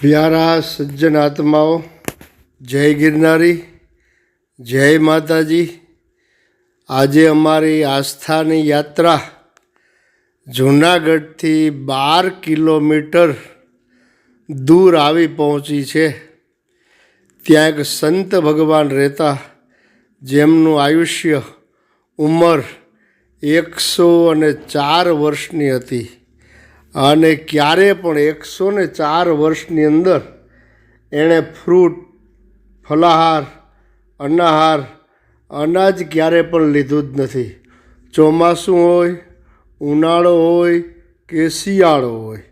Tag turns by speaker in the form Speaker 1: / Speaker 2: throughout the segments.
Speaker 1: પ્યારા સજ્જન આત્માઓ, જય ગિરનારી, જય માતાજી. આજે અમારી આસ્થાની યાત્રા જૂનાગઢથી બાર કિલોમીટર દૂર આવી પહોંચી છે. ત્યાં એક સંત ભગવાન રહેતા, જેમનું આયુષ્ય ઉંમર એકસો અને ચાર વર્ષની હતી. અને ક્યારે પણ એકસો ને ચાર વર્ષની અંદર એણે ફ્રૂટ, ફલાહાર, અનાહાર, અનાજ ક્યારે પણ લીધું જ નથી. ચોમાસું હોય, ઉનાળો હોય કે શિયાળો હોય,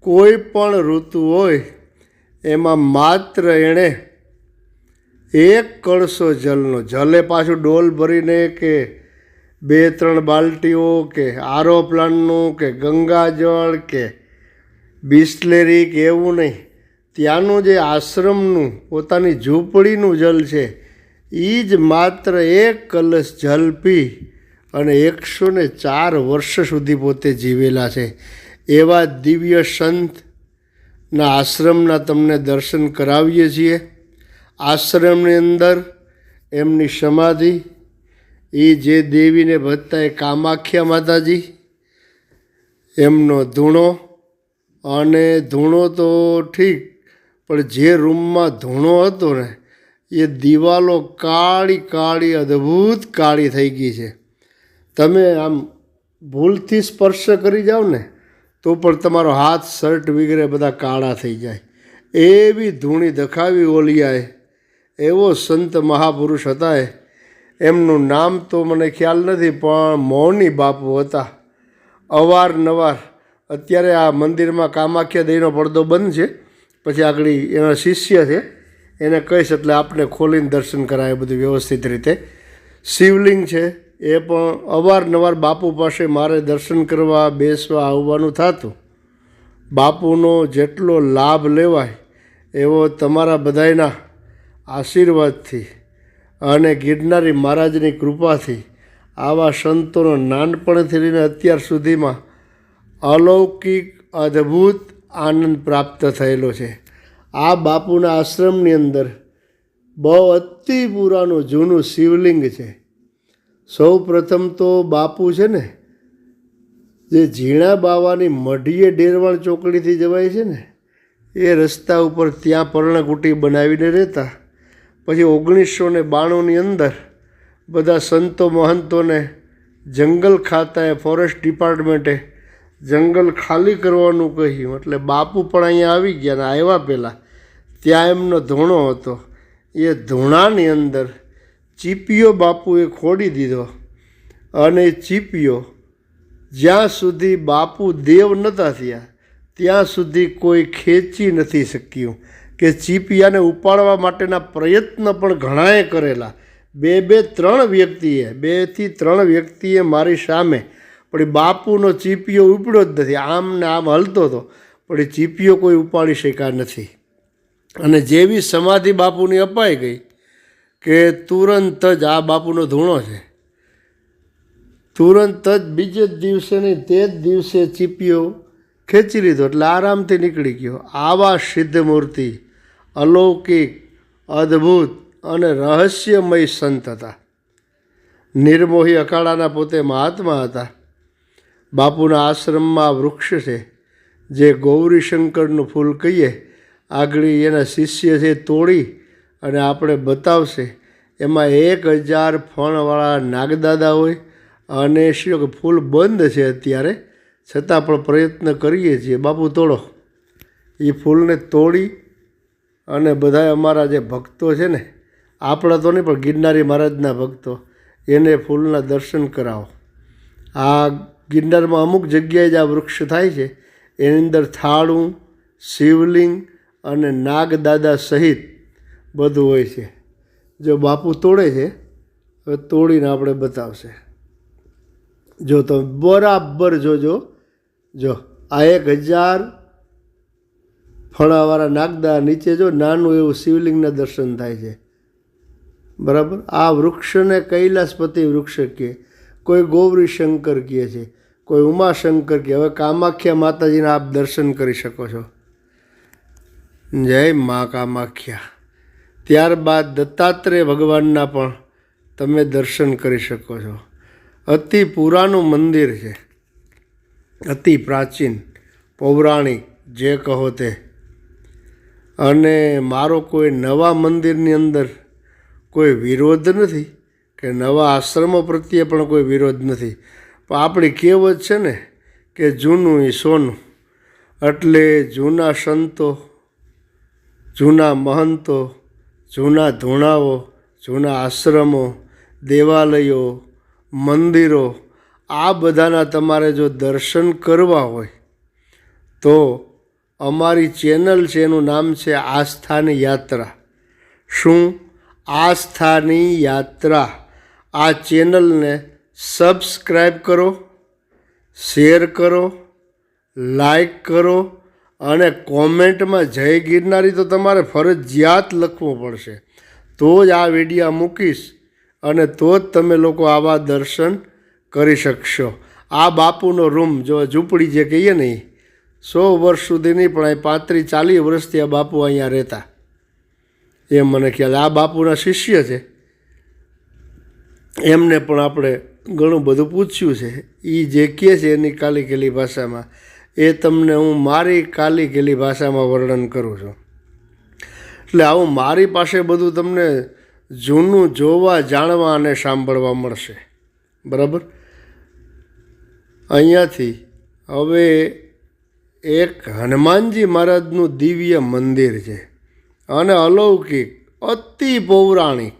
Speaker 1: કોઈ પણ ઋતુ હોય, એમાં માત્ર એણે એક કળશો જલનો, જલે પાછું ડોલ ભરીને કે બે, ત્રણ બાલટીઓ કે આરો પ્લાન્ટનું કે ગંગાજળ કે બિસ્લેરી કે એવું નહીં. ત્યાંનું જે આશ્રમનું, પોતાની ઝૂંપડીનું જલ છે એ જ માત્ર એક કલશ જલ પી અને એકસો ને ચાર વર્ષ સુધી પોતે જીવેલા છે. એવા દિવ્ય સંતના આશ્રમના તમને દર્શન કરાવીએ છીએ. આશ્રમની અંદર એમની સમાધિ એ જે દેવીને ભજતા એ કામાખ્યા માતાજી, એમનો ધૂણો. અને ધૂણો તો ઠીક, પણ જે રૂમમાં ધૂણો હતો ને, એ દિવાલો કાળી કાળી અદ્ભુત કાળી થઈ ગઈ છે. તમે આમ ભૂલથી સ્પર્શ કરી જાઓ ને, તો પણ તમારો હાથ, શર્ટ વગેરે બધા કાળા થઈ જાય. એવી ધૂણી દખાવી ઓલિયાએ, એવો સંત મહાપુરુષ હતા એ એમનું નામ તો મને ખ્યાલ નથી, પણ મૌની બાપુ હતા. અવારનવાર અત્યારે આ મંદિરમાં કામાખ્યા દઈનો પડદો બંધ છે. પછી આગળ એના શિષ્ય છે. એને કહીશ એટલે આપને ખોલીને દર્શન કરાય બધું વ્યવસ્થિત રીતે. શિવલિંગ છે. એ પણ અવારનવાર બાપુ પાસે મારે દર્શન કરવા, બેસવા, આવવાનું થતું. બાપુનો જેટલો લાભ લેવાય એવો તમારા બધાયના આશીર્વાદથી અને ગિરનારી મહારાજની કૃપાથી આવા સંતોનો નાનપણથી લઈને અત્યાર સુધીમાં અલૌકિક, અદ્ભુત આનંદ પ્રાપ્ત થયેલો છે. આ બાપુના આશ્રમની અંદર બહુ અતિ પુરાનું જૂનું શિવલિંગ છે. સૌ પ્રથમ તો બાપુ છે ને, જે ઝીણા બાવાની મઢીએ ડેરવાળ ચોકડીથી જવાય છે ને, એ રસ્તા ઉપર ત્યાં પર્ણકુટી બનાવીને રહેતા પછી ઓગણીસો ને બાણુંની અંદર બધા સંતો મહંતોને જંગલ ખાતાએ ફોરેસ્ટ ડિપાર્ટમેન્ટે જંગલ ખાલી કરવાનું કહ્યું. એટલે બાપુ પણ અહીંયા આવી ગયા ને આવ્યા પહેલાં. ત્યાં એમનો ધૂણો હતો. એ ધૂણાની અંદર ચીપિયો બાપુએ ખોડી દીધો. અને ચીપિયો જ્યાં સુધી બાપુ દેવ નહોતા થયા, ત્યાં સુધી કોઈ ખેંચી નથી શક્યું. કે ચીપિયાને ઉપાડવા માટેના પ્રયત્ન પણ ઘણાએ કરેલા. બે બે, ત્રણ વ્યક્તિએ, બેથી ત્રણ વ્યક્તિએ મારી સામે. પણ બાપુનો ચીપિયો ઉપડ્યો જ નથી. આમ ને આમ હલતો હતો. પણ એ ચીપિયો કોઈ ઉપાડી શક્યા નથી. અને જેવી સમાધિ બાપુની અપાઈ ગઈ કે તુરંત જ આ બાપુનો ધૂણો છે. તુરંત જ બીજે જ દિવસે નહીં, તે જ દિવસે ચીપિયો ખેંચી લીધો. એટલે આરામથી નીકળી ગયો. આવા સિદ્ધ મૂર્તિ અલૌકિક, અદ્ભુત અને રહસ્યમય સંત હતા. નિર્મોહી અખાડાના પોતે મહાત્મા હતા. બાપુના આશ્રમમાં વૃક્ષ છે. જે ગૌરીશંકરનું ફૂલ કહીએ, આગળ એના શિષ્ય છે તોડી અને આપણે બતાવશે. એમાં એક હજાર ફણવાળા નાગદાદા હોય. અને શું ફૂલ બંધ છે અત્યારે. છતાં પણ પ્રયત્ન કરીએ છીએ. બાપુ તોડો. એ ફૂલને તોડી અને બધા અમારા જે ભક્તો છે ને, આપણા તો નહીં, પણ ગિરનારી મહારાજના ભક્તો, એને ફૂલના દર્શન કરાવો. આ ગિરનારમાં અમુક જગ્યાએ જ આ વૃક્ષ થાય છે, એની અંદર થાળું, શિવલિંગ અને નાગદાદા સહિત બધું હોય છે. જો બાપુ તોડે છે, હવે તોડીને આપણે બતાવશે. જો તમે બરાબર જોજો, જો, આ એક હજાર ફળાવાળા નાગદા નીચે જો નાનું એવું શિવલિંગના દર્શન થાય છે. બરાબર? આ વૃક્ષને કૈલાસપતિ વૃક્ષ કહે કોઈ ગૌરી શંકર કહે છે, કોઈ ઉમાશંકર કહે હવે કામાખ્યા માતાજીના આપ દર્શન કરી શકો છો. જય મા કામાખ્યા. ત્યારબાદ દત્તાત્રેય ભગવાનના પણ તમે દર્શન કરી શકો છો. અતિ પુરાનું મંદિર છે. અતિ પ્રાચીન, પૌરાણિક, જે કહો તે. અને મારો કોઈ નવા મંદિરની અંદર કોઈ વિરોધ નથી કે નવા આશ્રમો પ્રત્યે પણ કોઈ વિરોધ નથી. પણ આપણી કહેવત છે ને કે જૂનું એ સોનું. એટલે જૂના સંતો, જૂના મહંતો, જૂના ધૂણાઓ, જૂના આશ્રમો, દેવાલયો, મંદિરો, આ બધાના તમારે જો દર્શન કરવા હોય, તો અમારી ચેનલ છે એનું નામ છે આસ્થાની યાત્રા. શું? આસ્થાની યાત્રા. આ ચેનલને સબસ્ક્રાઈબ કરો શેર કરો લાઈક કરો અને કોમેન્ટમાં જય ગિરનારી તો તમારે ફરજિયાત લખવું પડશે. તો જ આ વિડીયા મૂકીશ અને તો જ તમે લોકો આવા દર્શન કરી શકશો. આ બાપુનો રૂમ જો ઝૂંપડી જે કહીએ ને ઈ, સો વર્ષ સુધી નહીં, પણ એ પાંત્રીસ, ચાલીસ વર્ષથી આ બાપુ અહીંયા રહેતા. એમ મને ખ્યાલ, આ બાપુના શિષ્ય છે. એમને પણ આપણે ઘણું બધું પૂછ્યું છે. એ જે કહે છે એની કાલી કેલી ભાષામાં, એ તમને હું મારી કાલી કેલી ભાષામાં વર્ણન કરું છું. એટલે આવું મારી પાસે બધું તમને જૂનું જોવા, જાણવા અને સાંભળવા મળશે. બરાબર? અહીંયાથી હવે એક હનુમાનજી મહારાજનું દિવ્ય મંદિર છે અને અલૌકિક, અતિ પૌરાણિક.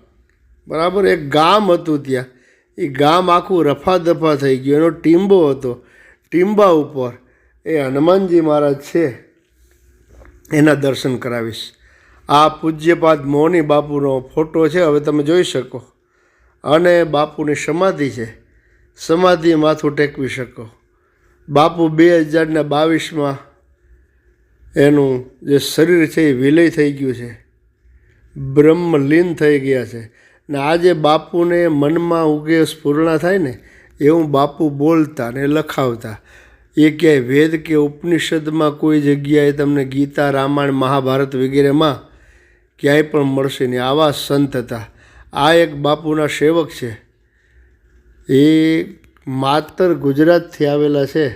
Speaker 1: બરાબર, એક ગામ હતું ત્યાં. એ ગામ આખું રફાદફા થઈ ગયું. એનો ટીંબો હતો. ટીંબા ઉપર એ હનુમાનજી મહારાજ છે. એના દર્શન કરાવીશ. આ પૂજ્યપાદ મોની બાપુનો ફોટો છે, હવે તમે જોઈ શકો. અને બાપુની સમાધિ છે. સમાધિ માથું ટેકવી શકો. બાપુ બે હજારના બાવીસમાં એનું જે શરીર છે એ વિલય થઈ ગયું છે. બ્રહ્મલીન થઈ ગયા છે. ને આજે બાપુને મનમાં ઉગે સ્ફૂર્ણા થાય ને, એવું બાપુ બોલતા ને લખાવતા. એ ક્યાંય વેદ કે ઉપનિષદમાં કોઈ જગ્યાએ તમને ગીતા, રામાયણ, મહાભારત વગેરેમાં ક્યાંય પણ મળશે નહીં આવા સંત હતા. આ એક બાપુના સેવક છે. એ માતર ગુજરાતથી આવેલા છે.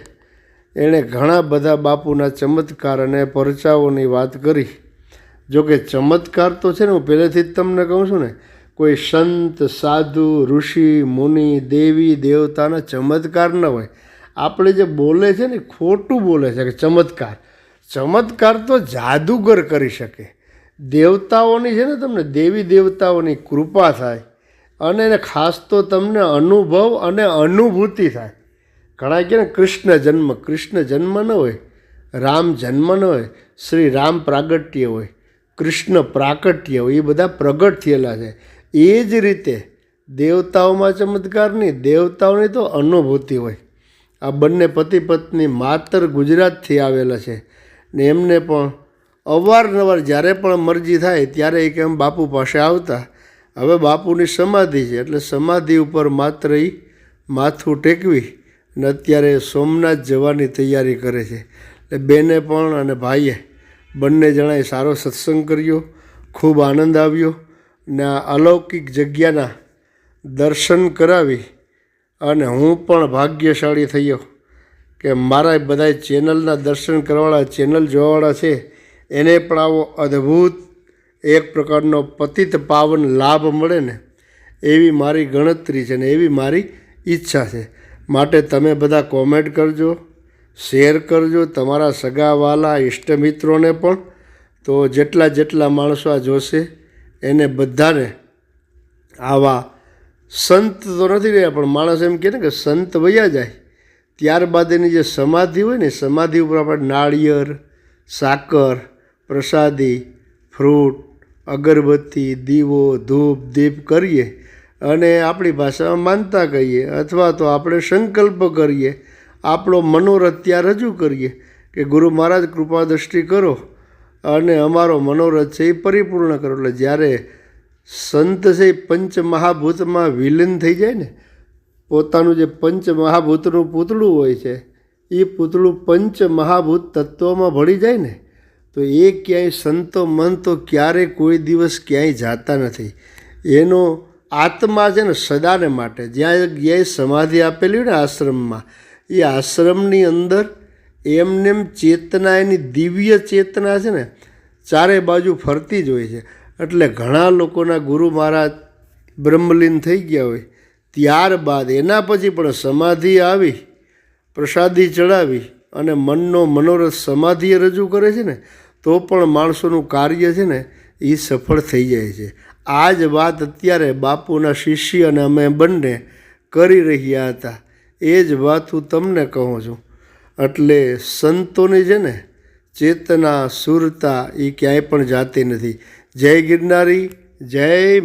Speaker 1: એણે ઘણા બધા બાપુના ચમત્કાર અને પરચાઓની વાત કરી. જોકે ચમત્કાર તો છે ને, હું પહેલેથી જ તમને કહું છું ને, કોઈ સંત, સાધુ, ઋષિ, મુનિ, દેવી, દેવતાના ચમત્કાર ન હોય. આપણે જે બોલે છે ને ખોટું બોલે છે કે ચમત્કાર. ચમત્કાર તો જાદુગર કરી શકે. દેવતાઓની છે ને તમને, દેવી દેવતાઓની કૃપા થાય. અને એને ખાસ તો તમને અનુભવ અને અનુભૂતિ થાય. ઘણા કહે ને, કૃષ્ણ જન્મ કૃષ્ણ જન્મ ન હોય, રામ જન્મ ન હોય, શ્રી રામ પ્રાગટ્ય હોય, કૃષ્ણ પ્રાકટ્ય હોય, એ બધા પ્રગટ થયેલા છે. એ જ રીતે દેવતાઓમાં ચમત્કાર નહીં, દેવતાઓની તો અનુભૂતિ હોય. આ બંને પતિ પત્ની માતર ગુજરાતથી આવેલા છે. ને એમને પણ અવારનવાર જ્યારે પણ મરજી થાય, ત્યારે એક એમ બાપુ પાસે આવતા હવે બાપુની સમાધિ છે, એટલે સમાધિ ઉપર માત્ર એ માથું ટેકવી અને અત્યારે સોમનાથ જવાની તૈયારી કરે છે. એટલે બેને પણ અને ભાઈએ બંને જણાએ સારો સત્સંગ કર્યો, ખૂબ આનંદ આવ્યો ને આ અલૌકિક જગ્યાના દર્શન કરાવી અને હું પણ ભાગ્યશાળી થયો કે મારા બધા ચેનલના દર્શન કરવાવાળા ચેનલ જોવાવાળા છે, એને પણ આવો અદ્ભુત એક પ્રકારનો પતિત પાવન લાભ મળે ને, એવી મારી ગણતરી છે ને એવી મારી ઈચ્છા છે. માટે તમે બધા કોમેન્ટ કરજો શેર કરજો તમારા સગાવાલા ઇષ્ટમિત્રોને પણ. તો જેટલા જેટલા માણસો આ જોશે, એને બધાને આવા સંત તો નથી રહ્યા, પણ માણસ એમ કહે ને કે સંત વયા જાય. ત્યારબાદ એની જે સમાધિ હોય ને, સમાધિ ઉપર આપણે નાળિયેર, સાકર, પ્રસાદી, ફ્રૂટ અગરબત્તી, દીવો, ધૂપ, દીપ કરીએ અને આપણી ભાષામાં માનતા કહીએ અથવા તો આપણે સંકલ્પ કરીએ, આપણો મનોરથ ત્યાં રજૂ કરીએ કે ગુરુ મહારાજ કૃપા દ્રષ્ટિ કરો અને અમારો મનોરથ છે એ પરિપૂર્ણ કરો. એટલે જ્યારે સંત છે પંચ મહાભૂતમાં વિલીન થઈ જાય ને, પોતાનું જે પંચ મહાભૂતનું પૂતળું હોય છે, એ પૂતળું પંચ મહાભૂત તત્વોમાં ભળી જાય ને તો એ ક્યાંય સંતો મન તો ક્યારેય કોઈ દિવસ ક્યાંય જાતા નથી. એનો આત્મા છે ને સદાને માટે, જ્યાં જ્યાં સમાધિ આપેલી હોય ને આશ્રમમાં, એ આશ્રમની અંદર એમનેમ ચેતના, એની દિવ્ય ચેતના છે ને ચારે બાજુ ફરતી જ હોય છે. એટલે ઘણા લોકોના ગુરુ મહારાજ બ્રહ્મલીન થઈ ગયા હોય, ત્યારબાદ એના પછી પણ સમાધિ આવી, પ્રસાદી ચડાવી અને મનનો મનોરથ સમાધિએ રજૂ કરે છે ને, તો પણ માણસોનું કાર્ય છે ને, એ સફળ થઈ જાય છે. આ જ વાત અત્યારે બાપુના શિષ્ય અને અમે બંને કરી રહ્યા હતા. એ જ વાત હું તમને કહું છું. એટલે સંતોની છે ને, ચેતના, સુરતા એ ક્યાંય પણ જાતી નથી. જય ગિરનારી, જય